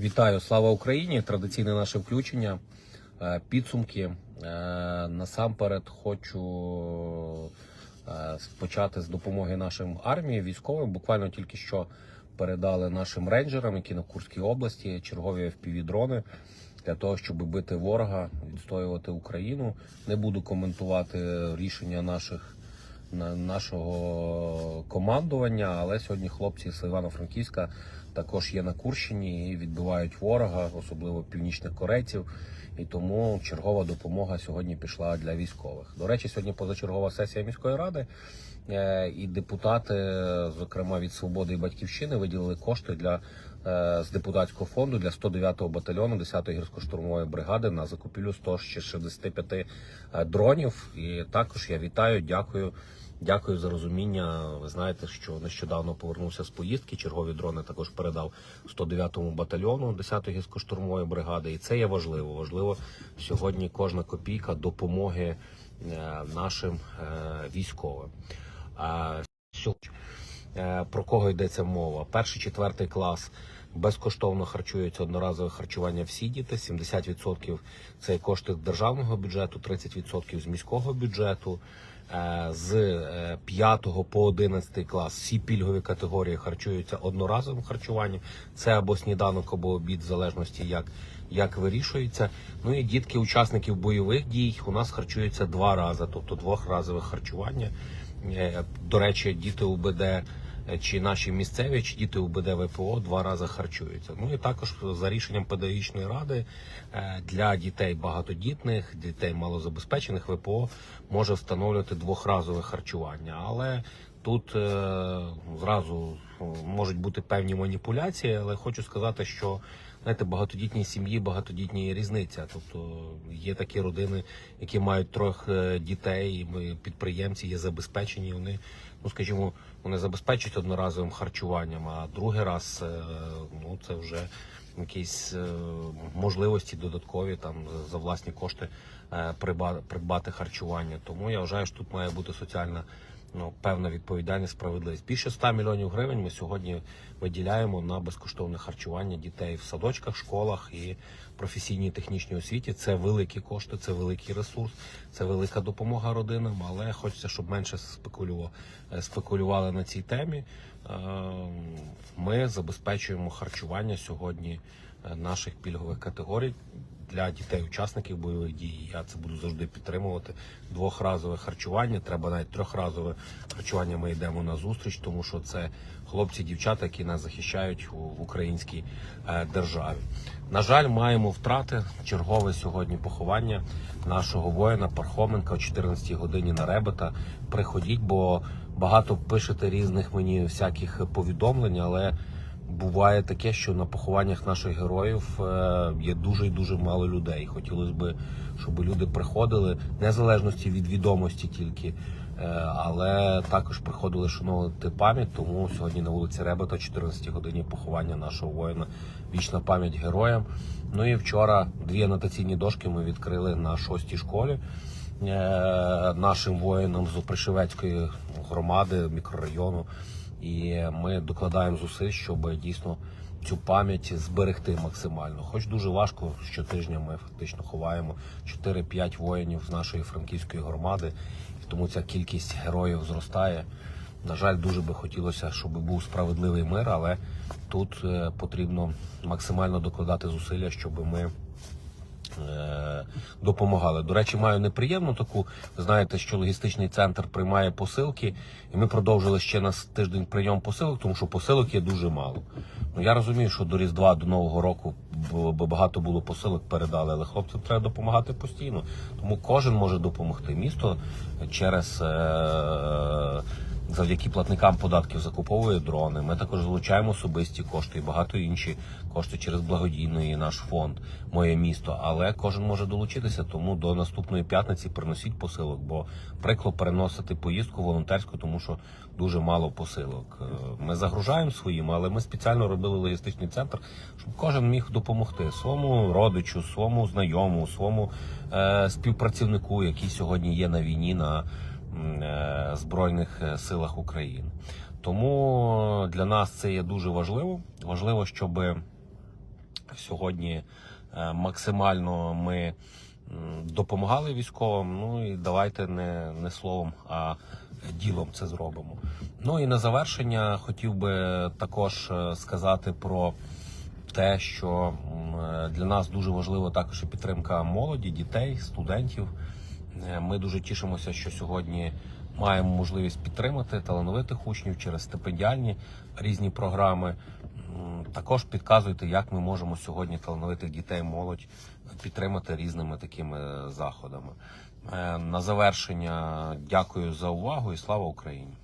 Вітаю, слава Україні! Традиційне наше включення. Е, Підсумки. Е, Насамперед хочу е, почати з допомоги нашим армії, військовим. Буквально тільки що передали нашим рейнджерам, які на Курській області, чергові FPV-дрони для того, щоб бити ворога, відстоювати Україну. Не буду коментувати рішення наших нашого командування, але сьогодні хлопці з Івано-Франківська також є на Курщині і відбивають ворога, особливо північних корейців. І тому чергова допомога сьогодні пішла для військових. До речі, сьогодні позачергова сесія міської ради, е, і депутати, зокрема від свободи і батьківщини, виділили кошти для е, з депутатського фонду для 109-го батальйону 10-ї гірсько-штурмової бригади на закупівлю 165 е, дронів. І також я вітаю, дякую. Дякую за розуміння. Ви знаєте, що нещодавно повернувся з поїздки. Чергові дрони також передав 109-му батальйону 10-ї гірсько-штурмової бригади. І це є важливо. Важливо сьогодні кожна копійка допомоги е, нашим е, військовим. Е, про кого йдеться мова? Перший четвертий клас. Безкоштовно харчується одноразове харчування всі діти. 70% це кошти державного бюджету, 30% з міського бюджету. Е, З е, 5 по 11 клас всі пільгові категорії харчуються одноразовим харчуванням. Це або сніданок, або обід, в залежності як, як вирішується. Ну і дітки учасників бойових дій у нас харчуються два рази, тобто двохразове харчування. Е, До речі, діти УБД е, чи наші місцеві, чи діти УБД ВПО два рази харчуються. Ну і також за рішенням педагогічної ради е, для дітей багатодітних, дітей малозабезпечених ВПО може встановлювати двохразове харчування. Але тут е, зразу е, можуть бути певні маніпуляції, але хочу сказати, що знаєте, багатодітній сім'ї, багатодітні різниця. Тобто є такі родини, які мають трьох е, дітей, і підприємці є забезпечені. Вони, ну скажімо, вони забезпечують одноразовим харчуванням, а другий раз е, ну це вже якісь е, можливості додаткові там за власні кошти е, придбати харчування. Тому я вважаю, що тут має бути соціальна ну, певна відповідальність, справедливість. Більше 100 мільйонів гривень ми сьогодні виділяємо на безкоштовне харчування дітей в садочках, школах і професійній технічній освіті. Це великі кошти, це великий ресурс, це велика допомога родинам. Але хочеться, щоб менше е, спекулювали на цій темі. Е, Ми забезпечуємо харчування сьогодні е, наших пільгових категорій для дітей-учасників бойових дій. Я це буду завжди підтримувати. Двохразове харчування, треба навіть трьохразове харчування. Ми йдемо на зустріч, тому що це хлопці, дівчата, які нас захищають у українській е, державі. На жаль, маємо втрати. Чергове сьогодні поховання нашого воїна Пархоменка о 14 годині на Ребета. Приходіть, бо багато пишете різних мені всяких повідомлень, але буває таке, що на похованнях наших героїв е, є дуже і дуже мало людей. Хотілося б, щоб люди приходили, незалежності від відомості тільки, е, але також приходили шановувати пам'ять. Тому сьогодні на вулиці Ребета, о 14 годині поховання нашого воїна. Вічна пам'ять героям. Ну і вчора дві анотаційні дошки ми відкрили на шостій школі. е, Нашим воїнам з Опришевецької громади, мікрорайону. І ми докладаємо зусиль, щоб дійсно цю пам'ять зберегти максимально. Хоч дуже важко, щотижня ми фактично ховаємо 4-5 воїнів з нашої франківської громади, і тому ця кількість героїв зростає. На жаль, дуже би хотілося, щоб був справедливий мир, але тут е, потрібно максимально докладати зусилля, щоб ми допомагали. До речі, маю неприємну таку. Знаєте, що логістичний центр приймає посилки, і ми продовжили ще на тиждень прийом посилок, тому що посилок є дуже мало. Ну я розумію, що до Різдва, до Нового року багато було посилок передали, але хлопцям треба допомагати постійно. Тому кожен може допомогти. Місто через. Е- Завдяки платникам податків закуповує дрони. Ми також залучаємо особисті кошти і багато інші кошти через благодійний наш фонд, моє місто. Але кожен може долучитися. Тому до наступної п'ятниці приносіть посилок, бо прикло переносити поїздку волонтерську, тому що дуже мало посилок. Е, Ми загружаємо своїм, але ми спеціально робили логістичний центр, щоб кожен міг допомогти своєму родичу, своєму знайомому, своєму е, співпрацівнику, який сьогодні є на війні на Збройних е, силах України. Тому для нас це є дуже важливо. Важливо, щоб Сьогодні е, максимально ми допомагали військовим. Ну і давайте не, не словом, а ділом це зробимо. Ну і на завершення хотів би також е, сказати про те, що е, для нас дуже важливо також і підтримка молоді, дітей, студентів. Е, Ми дуже тішимося, що сьогодні маємо можливість підтримати талановитих учнів через стипендіальні різні програми. Також підказуйте, як ми можемо сьогодні талановитих дітей, молодь підтримати різними такими заходами. Е, На завершення дякую за увагу і слава Україні!